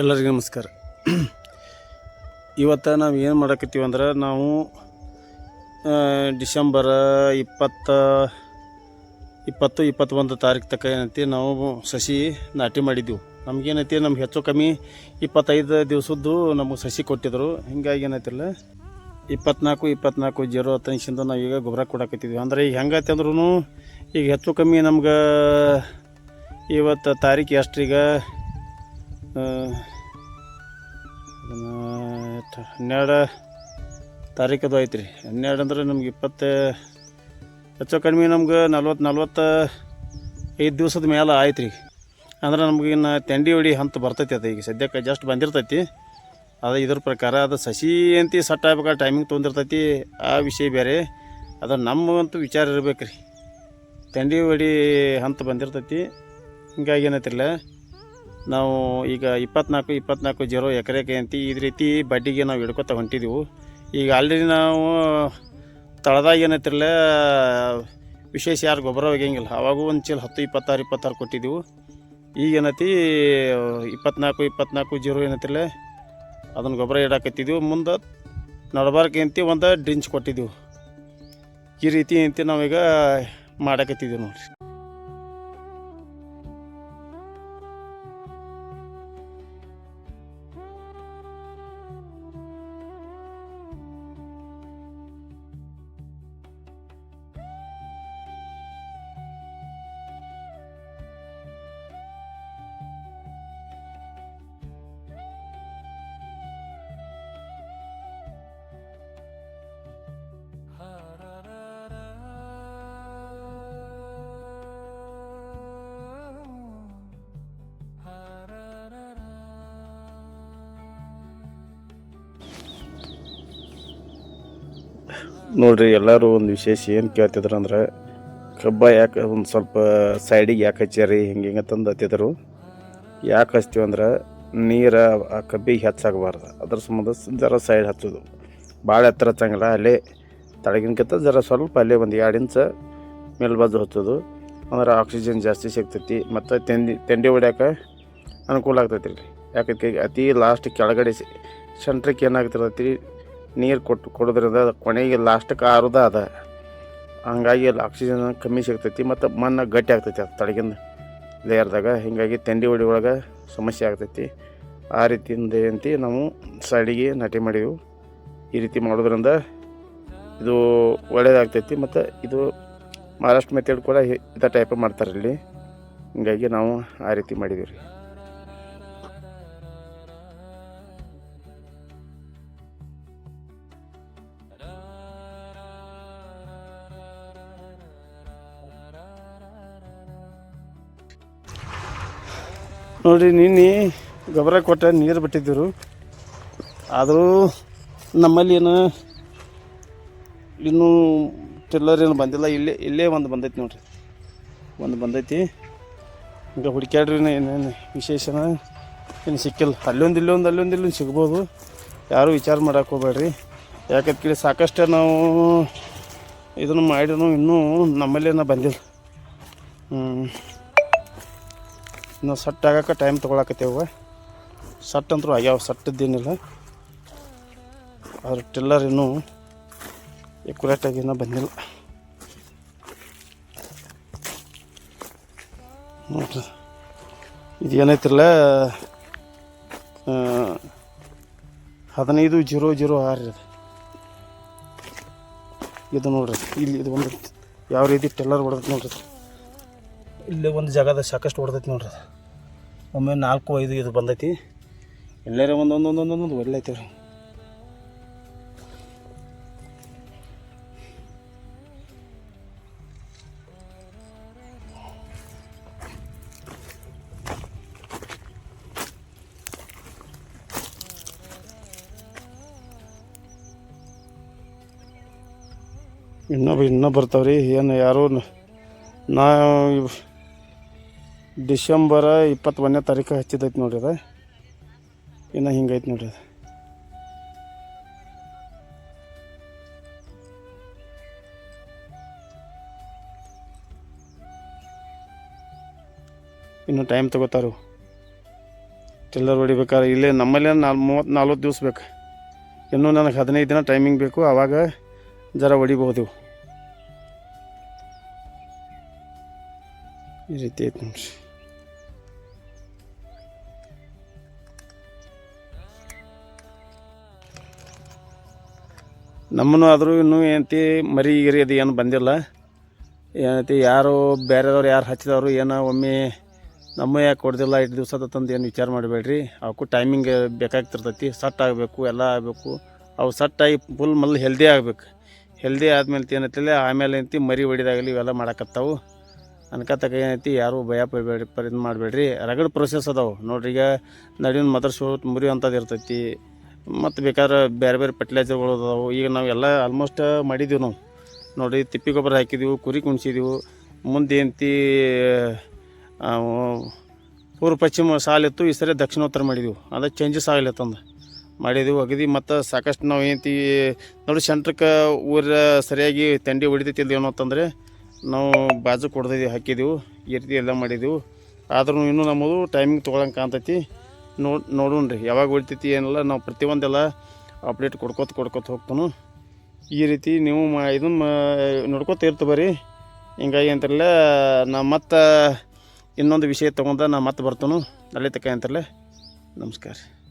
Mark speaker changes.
Speaker 1: ಎಲ್ಲರಿಗೂ ನಮಸ್ಕಾರ. ಇವತ್ತು ನಾವು ಏನು ಮಾಡಕತ್ತೀವಿ ಅಂದ್ರೆ ನಾವು ಡಿಸೆಂಬರ ಇಪ್ಪತ್ತ, ಇಪ್ಪತ್ತು, ಇಪ್ಪತ್ತೊಂದು ತಾರೀಕು ತನಕ ಏನೈತಿ ನಾವು ಸಸಿ ನಾಟಿ ಮಾಡಿದ್ದೆವು ನಮಗೇನೈತಿ ನಮ್ಗೆ ಹೆಚ್ಚು ಕಮ್ಮಿ ಇಪ್ಪತ್ತೈದು ದಿವಸದ್ದು ನಮಗೆ ಸಸಿ ಕೊಟ್ಟಿದ್ರು. ಹಿಂಗಾಗಿ ಏನೈತಿಲ್ಲ ಇಪ್ಪತ್ನಾಲ್ಕು ಇಪ್ಪತ್ನಾಲ್ಕು ಜೀರೋ ಹತ್ತನಿಸಿಂದ ನಾವು ಈಗ ಗೊಬ್ಬರ ಕೊಡಕತ್ತಿದ್ವಿ. ಅಂದ್ರೆ ಈಗ ಹೆಂಗೈತೆ ಅಂದ್ರೂ ಈಗ ಹೆಚ್ಚು ಕಮ್ಮಿ ನಮ್ಗೆ ಇವತ್ತು ತಾರೀಕು ಎಷ್ಟ್ರೀಗ ಹನ್ನೆರಡು ತಾರೀಕದು ಐತೆ ರೀ ಹನ್ನೆರಡು ಅಂದ್ರೆ ನಮ್ಗೆ ಇಪ್ಪತ್ತು, ಹೆಚ್ಚು ಕಡಿಮೆ ನಮ್ಗೆ ನಲ್ವತ್ತು ನಲ್ವತ್ತು ಐದು ದಿವಸದ ಮೇಲೆ ಆಯ್ತು ರೀ ಅಂದ್ರೆ ನಮ್ಗೆ ಇನ್ನು ತೆಂಡಿ ಹೊಡಿ ಹಂತ ಬರ್ತೈತಿ ಅದು ಈಗ. ಸದ್ಯಕ್ಕೆ ಜಸ್ಟ್ ಬಂದಿರ್ತೈತಿ. ಅದು ಇದ್ರ ಪ್ರಕಾರ ಅದು ಸಸಿ ಅಂತಿ ಸಟ್ ಟೈಮಿಂಗ್ ತೊಗೊಂಡಿರ್ತೈತಿ. ಆ ವಿಷಯ ಬೇರೆ. ಅದು ನಮಗಂತೂ ವಿಚಾರ ಇರ್ಬೇಕು ರೀ ತಂಡಿ ಹೊಡಿ ಹಂತ ಬಂದಿರ್ತೈತಿ. ಹಿಂಗಾಗಿ ಏನೈತಿಲ್ಲ ನಾವು ಈಗ ಇಪ್ಪತ್ನಾಲ್ಕು ಇಪ್ಪತ್ನಾಲ್ಕು ಜೀರೋ ಎಕರೆಗೆ ಅಂತ ಈ ರೀತಿ ಬಡ್ಡಿಗೆ ನಾವು ಹಿಡ್ಕೊತ ಹೊಂಟಿದ್ದೆವು ಈಗ ಆಲ್ರೆಡಿ ನಾವು ತಳದಾಗ ಏನೈತಿರಲ್ಲ ವಿಶೇಷ ಯಾರು ಗೊಬ್ಬರ ಒಗ್ಯಂಗಿಲ್ಲ. ಅವಾಗೂ ಒಂದು ಚೀಲ ಹತ್ತು, ಇಪ್ಪತ್ತಾರು ಇಪ್ಪತ್ತಾರು ಕೊಟ್ಟಿದ್ದೆವು ಈಗ ಏನೈತಿ, ಇಪ್ಪತ್ನಾಲ್ಕು ಇಪ್ಪತ್ನಾಲ್ಕು ಜೀರೋ ಏನೈತಿರಲ್ಲ ಅದನ್ನು ಗೊಬ್ಬರ ಇಡಾಕತ್ತಿದ್ದೆವು ಮುಂದೆ ನಡಬಾರ್ಕೆ ಅಂತ ಒಂದು ಡ್ರಿಂಚ್ ಕೊಟ್ಟಿದ್ದೆವು ಈ ರೀತಿ ಅಂತ ನಾವೀಗ ಮಾಡಾಕತ್ತಿದ್ದೆವು ನೋಡಿರಿ. ನೋಡ್ರಿ, ಎಲ್ಲರೂ ಒಂದು ವಿಶೇಷ ಏನು ಕೇಳ್ತಿದ್ರು ಅಂದ್ರೆ, ಕಬ್ಬ ಯಾಕೆ ಒಂದು ಸ್ವಲ್ಪ ಸೈಡಿಗೆ ಯಾಕೆ ಹಚ್ಚಾರಿ ಹಿಂಗೆ ಹಿಂಗೆ ತಂದು ಹತ್ತಿದ್ರು. ಯಾಕೆ ಹಚ್ತೀವಿ ಅಂದ್ರೆ, ನೀರು ಆ ಕಬ್ಬಿಗೆ ಹೆಚ್ಚಾಗಬಾರ್ದು. ಅದ್ರ ಸಂಬಂಧ ಜರ ಸೈಡ್ ಹಚ್ಚೋದು. ಭಾಳ ಎತ್ತರ ಹಚ್ಚಂಗಿಲ್ಲ, ಅಲ್ಲೇ ತಳಗಿನಕಿಂತ ಜರ ಸ್ವಲ್ಪ ಅಲ್ಲೇ ಒಂದು ಎರಡು ಇಂಚ ಮೇಲ್ಬಾಜು ಹಚ್ಚೋದು. ಅಂದ್ರೆ ಆಕ್ಸಿಜನ್ ಜಾಸ್ತಿ ಸಿಗ್ತೈತಿ, ಮತ್ತು ತೆಂಡಿ ತೆಂಡಿ ಹೊಡ್ಯಾಕ ಅನುಕೂಲ ಆಗ್ತೈತಿ ರೀ ಯಾಕಂದ್ರೆ ಅತಿ ಲಾಸ್ಟ್ ಕೆಳಗಡೆ ಸೆಂಟ್ರಿಗೆ ಏನಾಗ್ತಿರ್ತೈತಿ ನೀರು ಕೊಟ್ಟು ಕೊಡೋದ್ರಿಂದ ಅದು ಕೊನೆಗೆ ಲಾಸ್ಟಕ್ಕೆ ಆರುದ ಅದ. ಹಂಗಾಗಿ ಅಲ್ಲಿ ಆಕ್ಸಿಜನ್ ಕಮ್ಮಿ ಸಿಗ್ತೈತಿ ಮತ್ತು ಮಣ್ಣು ಗಟ್ಟಿ ಆಗ್ತೈತಿ ಅದು ತಳಗಿಂದ. ಲೇಯರ್ದಾಗ ಹೀಗಾಗಿ ತಂಡಿ ಹೊಡಿ ಒಳಗೆ ಸಮಸ್ಯೆ ಆಗ್ತೈತಿ. ಆ ರೀತಿಯಿಂದ ಅಂತಿ ನಾವು ಸಡಿಗೆ ನಾಟಿ ಮಾಡಿವು. ಈ ರೀತಿ ಮಾಡೋದ್ರಿಂದ ಇದು ಒಳ್ಳೆಯದಾಗ್ತೈತಿ ಮತ್ತು ಇದು ಮಹಾರಾಷ್ಟ್ರ ಮೆಥಡ್ ಕೂಡ ಇದ ಟೈಪ್ ಮಾಡ್ತಾರೆ ಇಲ್ಲಿ. ಹೀಗಾಗಿ ನಾವು ಆ ರೀತಿ ಮಾಡಿದ್ದೀವಿ ರೀ ನೋಡಿರಿ, ನಿನ್ನೆ ಗೊಬ್ಬರ ಕೊಟ್ಟ ನೀರು ಬಿಟ್ಟಿದ್ದರು ಆದರೂ ನಮ್ಮಲ್ಲಿ ಏನು ಇನ್ನೂ ಟಿಲ್ಲರ್ ಏನು ಬಂದಿಲ್ಲ. ಇಲ್ಲೇ ಇಲ್ಲೇ ಒಂದು ಬಂದೈತಿ ನೋಡಿರಿ. ಒಂದು ಬಂದೈತಿ. ಈಗ ಹುಡುಕ್ಯಾಡ್ರಿ ಏನೇನು ವಿಶೇಷನ ಏನು ಸಿಕ್ಕಿಲ್ಲ. ಅಲ್ಲೊಂದು, ಇಲ್ಲೊಂದು ಅಲ್ಲೊಂದು, ಇಲ್ಲೊಂದು ಸಿಗ್ಬೋದು. ಯಾರೂ ವಿಚಾರ ಮಾಡಕ್ಕೆ ಹೋಗ್ಬೇಡ್ರಿ. ಯಾಕಂತ ಸಾಕಷ್ಟು ನಾವು ಇದನ್ನು ಮಾಡಿನೂ ಇನ್ನೂ ನಮ್ಮಲ್ಲೇನ ಬಂದಿಲ್ಲ. ಹ್ಞೂ ಇನ್ನು ಸಟ್ ಆಗಕ್ಕೆ ಟೈಮ್ ತೊಗೊಳಕತ್ತೇವ ಸಟ್ ಅಂತೂ ಆಗ್ಯಾವ ಸಟ್ಟದ್ದೇನಿಲ್ಲ ಆದ್ರೆ ಟಿಲ್ಲರ್ ಇನ್ನೂ ಎಕ್ಯುರೇಟಾಗಿ ಇನ್ನೂ ಬಂದಿಲ್ಲ. ನೋಡ್ರಿ. ಇದು ಏನೈತಿಲ್ಲ ಹದಿನೈದು ಜೀರೋ ಜೀರೋ ಆರು ಇದು ಇದು ನೋಡ್ರಿ, ಇಲ್ಲಿ ಇದು ಒಂದು ಯಾವ ರೀತಿ ಟೆಲ್ಲರ್ ಹೊಡೆದ್ ನೋಡ್ರಿ. ಇಲ್ಲೇ ಒಂದು ಜಾಗದ ಸಾಕಷ್ಟು ಹೊಡೆದೈತಿ ನೋಡ್ರಿ ಒಮ್ಮೆ ನಾಲ್ಕು, ಐದು ಇದು ಬಂದೈತಿ. ಎಲ್ಲರ ಒಂದೊಂದು ಒಂದೊಂದು ಒಂದೊಂದು ಒಳ್ಳೆ ಐತೆ ರೀ ಇನ್ನೂ ಇನ್ನೂ ಬರ್ತಾವ್ರಿ. ಏನು ಯಾರು ನ- ಡಿಸೆಂಬರ ಇಪ್ಪತ್ತೊಂದನೇ ತಾರೀಕು ಹಚ್ಚಿದೈತೆ ನೋಡ್ರಿ ಅದು. ಇನ್ನು ಹಿಂಗೈತೆ ನೋಡ್ರಿ ಅದು. ಇನ್ನು ಟೈಮ್ ತಗೋತಾರು. ಟಿಲ್ಲರ್ ಹೊಡಿಬೇಕಾದ್ರೆ ಇಲ್ಲೇ ನಮ್ಮಲ್ಲೇ ನಾಲ್ ಮೂವತ್ತು ನಲ್ವತ್ತು ದಿವ್ಸ ಬೇಕು. ಇನ್ನೂ ನನಗೆ ಹದಿನೈದು ದಿನ ಟೈಮಿಂಗ್ ಬೇಕು ಆವಾಗ ಜರ ಹೊಡಿಬೋದು ಈ ರೀತಿ ಐತೆ ನೋಡ್ರಿ. ನಮ್ಮನ್ನು ಆದರೂ ಇನ್ನೂ ಏನೈತಿ ಮರಿ ಗಿರಿ ಅದು ಏನು ಬಂದಿಲ್ಲ. ಏನೈತಿ ಯಾರು ಬೇರೆದವ್ರು ಯಾರು ಹಚ್ಚಿದವರು ಏನೋ ಒಮ್ಮೆ ನಮ್ಮ ಯಾಕೆ ಕೊಡ್ದಿಲ್ಲ, ಇಷ್ಟು ದಿವಸ ತಂದು ಏನು ವಿಚಾರ ಮಾಡಬೇಡ್ರಿ. ಅವಕ್ಕೂ ಟೈಮಿಂಗ್ ಬೇಕಾಗ್ತಿರ್ತೈತಿ ಸಟ್ ಆಗಬೇಕು, ಎಲ್ಲ ಆಗಬೇಕು. ಅವು ಸಟ್ಟಾಗಿ ಫುಲ್ ಮಲ್ ಹೆಲ್ದಿ ಆಗಬೇಕು. ಹೆಲ್ದಿ ಆದಮೇಲೆ ಏನೈತಿಲ್ಲ ಆಮೇಲೆ ಏನೈತಿ ಮರಿ ಹೊಡಿದಾಗಲಿ ಇವೆಲ್ಲ ಮಾಡಕತ್ತಾವು. ಅನ್ಕತ್ತಾಗ ಏನೈತಿ ಯಾರು ಭಯ ಪಡಬೇಡಿ ಪರ್ ಇದು ಮಾಡಬೇಡ್ರಿ. ರಗಡ್ ಪ್ರೊಸೆಸ್ ಅದಾವೆ. ನೋಡ್ರಿ ಈಗ ನಡುವಿನ ಮದರ್ ಮುರಿಯುವಂಥದ್ದು ಇರ್ತೈತಿ. ಮತ್ತು ಬೇಕಾದ್ರೆ ಬೇರೆ ಬೇರೆ ಫರ್ಟಿಲೈಸರ್ಗಳು ಅದಾವು. ಈಗ ನಾವೆಲ್ಲ ಆಲ್ಮೋಸ್ಟ್ ಮಾಡಿದ್ದೀವಿ ನಾವು. ನೋಡಿ, ತಿಪ್ಪಿ ಗೊಬ್ಬರ ಹಾಕಿದ್ದೀವಿ ಕುರಿ ಕುಣಿಸಿದ್ದೀವಿ ಮುಂದೆ ಎಂತಿ ಪೂರ್ವ ಪಶ್ಚಿಮ ಸಾಲಿತ್ತು ಈ ಸರಿ ದಕ್ಷಿಣೋತ್ತರ ಮಾಡಿದೆವು. ಅದು ಚೇಂಜಸ್ ಆಗ್ಲತ್ತಂದು ಮಾಡಿದೆವು ಅಗದಿ ಮತ್ತು ಸಾಕಷ್ಟು ನಾವು ಏನೈತಿ ನೋಡಿ ಸೆಂಟ್ರಕ್ಕೆ ಊರ ಸರಿಯಾಗಿ ತಂಡಿ ಹೊಡಿತೈತಿಲ್ಲ ಏನೋ ನಾವು ಬಾಜು ಕೊಡ್ದಿದ್ದೀವಿ ಹಾಕಿದೆವು ಈ ರೀತಿ ಎಲ್ಲ ಮಾಡಿದೆವು. ಆದ್ರೂ ಇನ್ನೂ ನಮ್ಮದು ಟೈಮಿಂಗ್ ತೊಗೊಳಂಗೆ ಕಾಣ್ತೈತಿ. ನೋಡ್ ನೋಡೋಣ ರೀ. ಯಾವಾಗ ಉಳಿತೈತಿ ಏನಿಲ್ಲ ನಾವು ಪ್ರತಿಯೊಂದೆಲ್ಲ ಅಪ್ಡೇಟ್ ಕೊಡ್ಕೋತ ಕೊಡ್ಕೊತ ಹೋಗ್ತಾನು. ಈ ರೀತಿ ನೀವು ಮಾ ಇದನ್ನು ನೋಡ್ಕೋತ ಇರ್ತ ಬರ್ರಿ. ಹಿಂಗಾಗಿ ಅಂತಾರಲ್ಲ ನಾ ಮತ್ತೆ ಇನ್ನೊಂದು ವಿಷಯ ತೊಗೊಂಡ ನಾ ಮತ್ತೆ ಬರ್ತಾನು. ಅಲ್ಲಿ ತಕ್ಕ ಅಂತಾರಲ್ಲ. ನಮಸ್ಕಾರ